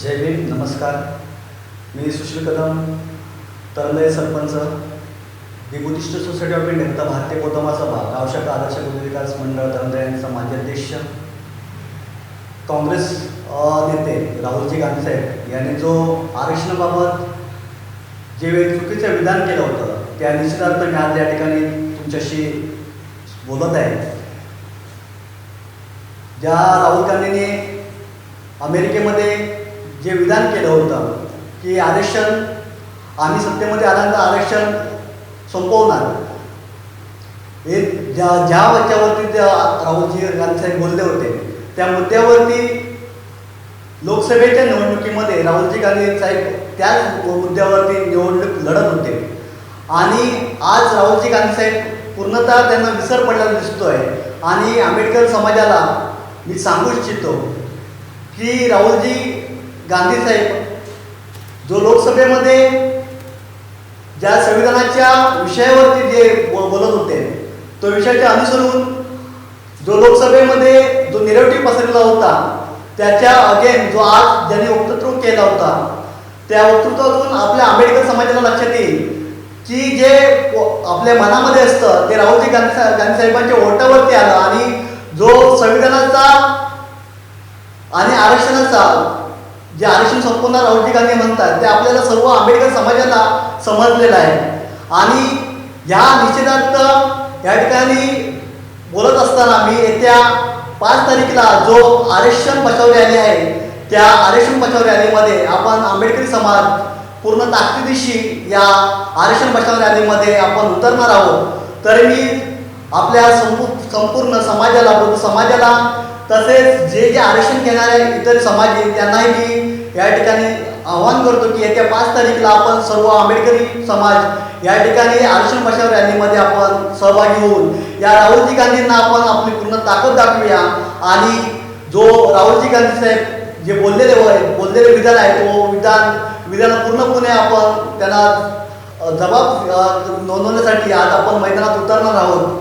जय भीम नमस्कार. मी सुशील कदम तरलय सरपंच दि सोसायटी ऑफ इंडिया तथा भारतीय गौतमा सभा गावशाखा आदर्श विकास मंडळ तरलय यांचा माजी अध्यक्ष काँग्रेस नेते राहुलजी गांधी साहेब यांनी जो आरक्षणाबाबत जे वेळ चुकीचं विधान केलं होतं त्या निश्चितार्थ मी आज या ठिकाणी तुमच्याशी बोलत आहे. ज्या राहुल गांधींनी अमेरिकेमध्ये जे विधान केलं होतं की आरक्षण आम्ही सत्तेमध्ये आल्यानंतर आरक्षण संपवणार. हे ज्या ज्या मुद्द्यावरती त्या राहुलजी गांधी साहेब बोलले होते त्या मुद्द्यावरती लोकसभेच्या निवडणुकीमध्ये राहुलजी गांधी साहेब त्याच मुद्द्यावरती निवडणूक लढत होते. आणि आज राहुलजी गांधी साहेब पूर्णतः त्यांना विसर पडलेला दिसतोय. आणि आंबेडकर समाजाला मी सांगू इच्छितो की राहुलजी गांधी साहेब जो लोकसभेमध्ये ज्या संविधानाच्या विषयावरती जे बोलत होते तो विषयाचे अनुसरून जो लोकसभेमध्ये जो निरवटी पसरला होता त्याच्या अगेन जो आज ज्यांनी वक्तृत्व केला होता त्या वक्तृत्वातून आपल्या आंबेडकर समाजाला लक्षात येईल की जे आपल्या मनामध्ये असतं ते राहुलजी गांधी सा- गांधी साहेबांच्या ओटावरती आलं आणि जो संविधानाचा आणि आरक्षणाचा जे आरक्षण संपवणार राहुल गांधी म्हणतात ते आपल्याला सर्व आंबेडकर समाजाला समजलेलं आहे. आणि ह्या निषेधार्थ या ठिकाणी बोलत असताना मी येत्या पाच तारीखला जो आरक्षण बचाव रॅली आहे त्या आरक्षण बचाव रॅलीमध्ये आपण आंबेडकरी समाज पूर्ण ताकदीशी या आरक्षण बचाव रॅलीमध्ये आपण उतरणार आहोत. तर मी आपल्या संपू संपूर्ण समाजाला बौद्ध समाजाला तसेच जे जे आरक्षण घेणारे इतर समाज आहेत त्यांनाही मी या ठिकाणी आवाहन करतो की येत्या पाच तारीखला आपण सर्व आंबेडकरी समाज या ठिकाणी आरक्षण बचाव रॅलीमध्ये आपण सहभागी होऊन या राहुलजी गांधींना आपण आपली पूर्ण ताकद दाखवूया. आणि जो राहुलजी गांधी साहेब जे बोललेले वय बोललेले विधान आहे तो विधान विधान पूर्णपणे आपण त्यांना जबाब नोंदवण्यासाठी आज आपण मैदानात उतरणार आहोत.